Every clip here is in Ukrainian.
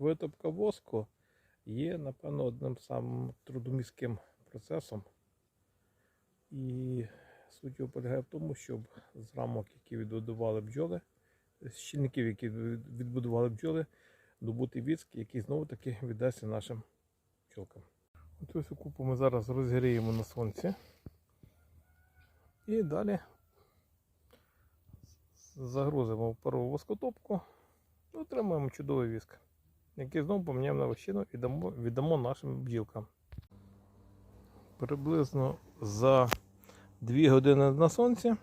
Витопка воску є, напевно, одним самим трудомістким процесом. І суть його полягає в тому, щоб з рамок, які відбудували бджоли, з щільників, які відбудували бджоли, добути віск, який знову таки віддасться нашим бджолкам. Цю всю купу ми зараз розгріємо на сонці. І далі загрузимо в парову воскотопку. і Отримаємо чудовий віск, який знову поміняємо на вощину і дамо, віддамо нашим бджілкам. Приблизно за 2 години на сонці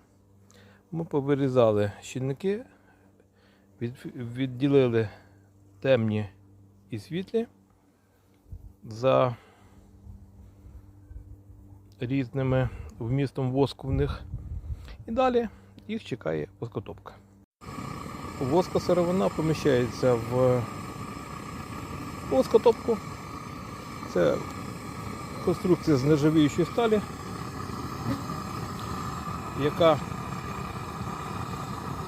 ми повирізали щільники, від, відділили темні і світлі за різними вмістом воску в них. І далі їх чекає воскотопка. Воска сировина поміщається в воскотопку. Це конструкція з нержавіючої сталі, яка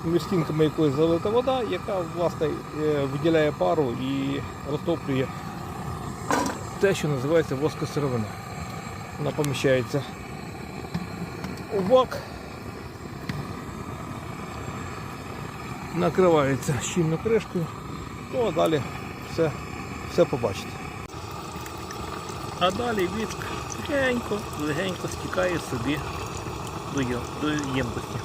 між стінками якої залита вода, яка власне е, виділяє пару і розтоплює те, що називається воскосировина. Вона поміщається у бак, накривається щільно кришкою, ну а далі все, все побачите. А далі віск легенько, легенько стікає собі до ємкості.